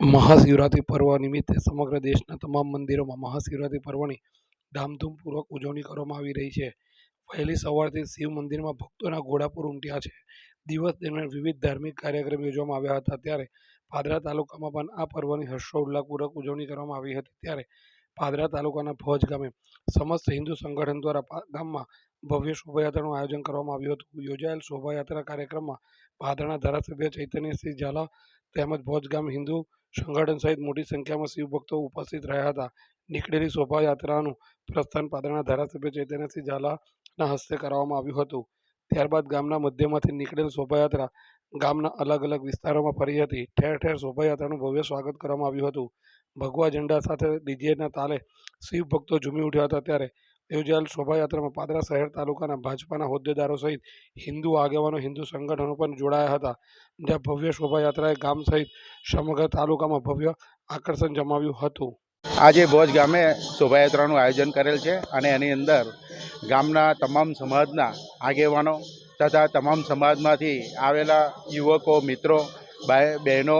મહાશિવરાત્રિ પર્વ નિમિત્તે સમગ્ર દેશના તમામ મંદિરોમાં મહાશિવરાત્રિ પર્વની ધામધૂમપૂર્વક ઉજવણી કરવામાં આવી રહી છે. વહેલી સવારથી શિવ મંદિરમાં ભક્તોના ઘોડાપુર ઉમટ્યા છે. દિવસ દરમિયાન વિવિધ ધાર્મિક કાર્યક્રમ યોજવામાં આવ્યા હતા. ત્યારે પાદરા તાલુકામાં પણ આ પર્વની હર્ષોલ્લાસપૂર્વક ઉજવણી કરવામાં આવી હતી. ત્યારે પાદરા તાલુકાના ભોજ ગામે સમસ્ત હિન્દુ સંગઠન દ્વારા ગામમાં ભવ્ય શોભાયાત્રાનું આયોજન કરવામાં આવ્યું હતું. યોજાયેલ શોભાયાત્રા કાર્યક્રમમાં પાદરાના ધારાસભ્ય ચૈતન્યસિંહ ઝાલા તેમજ ભોજ ગામ હિન્દુ સંગઠન સહિત મોટી સંખ્યામાં શિવભક્તો ઉપસ્થિત રહ્યા હતા. નીકળેલી શોભાયાત્રાનું પ્રસ્થાન પાદરના ધારાસભ્ય ચૈતન્યસિંહ ઝાલાના હસ્તે કરાવવામાં આવ્યું હતું. ત્યારબાદ ગામના મધ્યમાંથી નીકળેલ શોભાયાત્રા ગામના અલગ અલગ વિસ્તારોમાં ફરી હતી. ઠેર ઠેર શોભાયાત્રાનું ભવ્ય સ્વાગત કરવામાં આવ્યું હતું. ભગવા ઝંડા સાથે ડીજેના તાલે શિવભક્તો ઝૂમી ઉઠ્યા હતા ત્યારે યોજાયેલ શોભાયાત્રામાં પાદરા શહેર તાલુકાના ભાજપાના હોદ્દેદારો સહિત હિન્દુ આગેવાનો, હિન્દુ સંગઠનો પણ જોડાયા હતા. જ્યાં ભવ્ય શોભાયાત્રાએ ગામ સહિત સમગ્ર તાલુકામાં ભવ્ય આકર્ષણ જમાવ્યું હતું. આજે ભોજ ગામે શોભાયાત્રાનું આયોજન કરેલ છે અને એની અંદર ગામના તમામ સમાજના આગેવાનો તથા તમામ સમાજમાંથી આવેલા યુવકો, મિત્રો બહેનો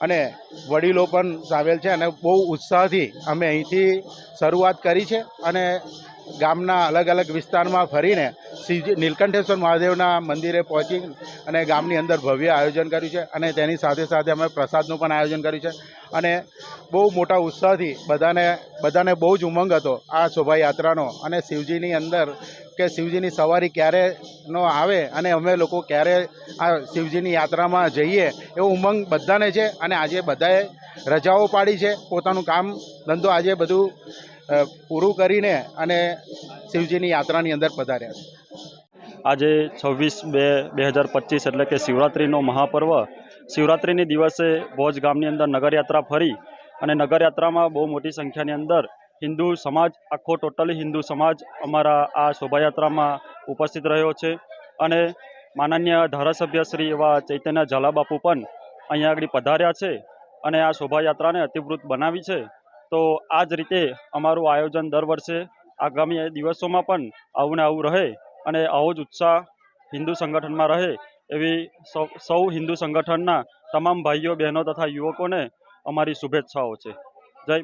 અને વડીલો પણ સામેલ છે અને બહુ ઉત્સાહથી અમે અહીંથી શરૂઆત કરી છે અને ગામના અલગ અલગ વિસ્તારમાં ફરીને શ્રીજી નીલકંઠેશ્વર મહાદેવના મંદિરે પહોંચી અને ગામની અંદર ભવ્ય આયોજન કર્યું છે અને તેની સાથે સાથે અમે પ્રસાદનું પણ આયોજન કર્યું છે. અને બહુ મોટા ઉત્સાહથી બધાને બધાને બહુ જ ઉમંગ હતો આ શોભાયાત્રાનો અને શિવજીની અંદર કે શિવજીની સવારી ક્યારેનો આવે અને અમે લોકો ક્યારે આ શિવજીની યાત્રામાં જઈએ એવો ઉમંગ બધાને છે અને આજે બધાએ રજાઓ પાડી છે. પોતાનું કામ ધંધો આજે બધું પૂરું કરીને અને શિવજીની યાત્રાની અંદર પધાર્યા છે. આજે છવ્વીસ બે બે હજાર પચીસ એટલે કે શિવરાત્રિનો મહાપર્વ, શિવરાત્રિની દિવસે ભોજ ગામની અંદર નગરયાત્રા ફરી અને નગરયાત્રામાં બહુ મોટી સંખ્યાની અંદર હિન્દુ સમાજ, આખો ટોટલી હિન્દુ સમાજ અમારા આ શોભાયાત્રામાં ઉપસ્થિત રહ્યો છે અને માનનીય ધારાસભ્ય શ્રી એવા ચૈતન્ય ઝાલાબાપુ પણ અહીંયા આગળ પધાર્યા છે અને આ શોભાયાત્રાને અતિવૃત બનાવી છે. તો આ જ રીતે અમારું આયોજન દર વર્ષે આગામી દિવસોમાં પણ આવું ને આવું રહે અને આવો જ ઉત્સાહ હિન્દુ સંગઠનમાં રહે એવી સૌ હિન્દુ સંગઠનના તમામ ભાઈઓ, બહેનો તથા યુવકોને અમારી શુભેચ્છાઓ છે.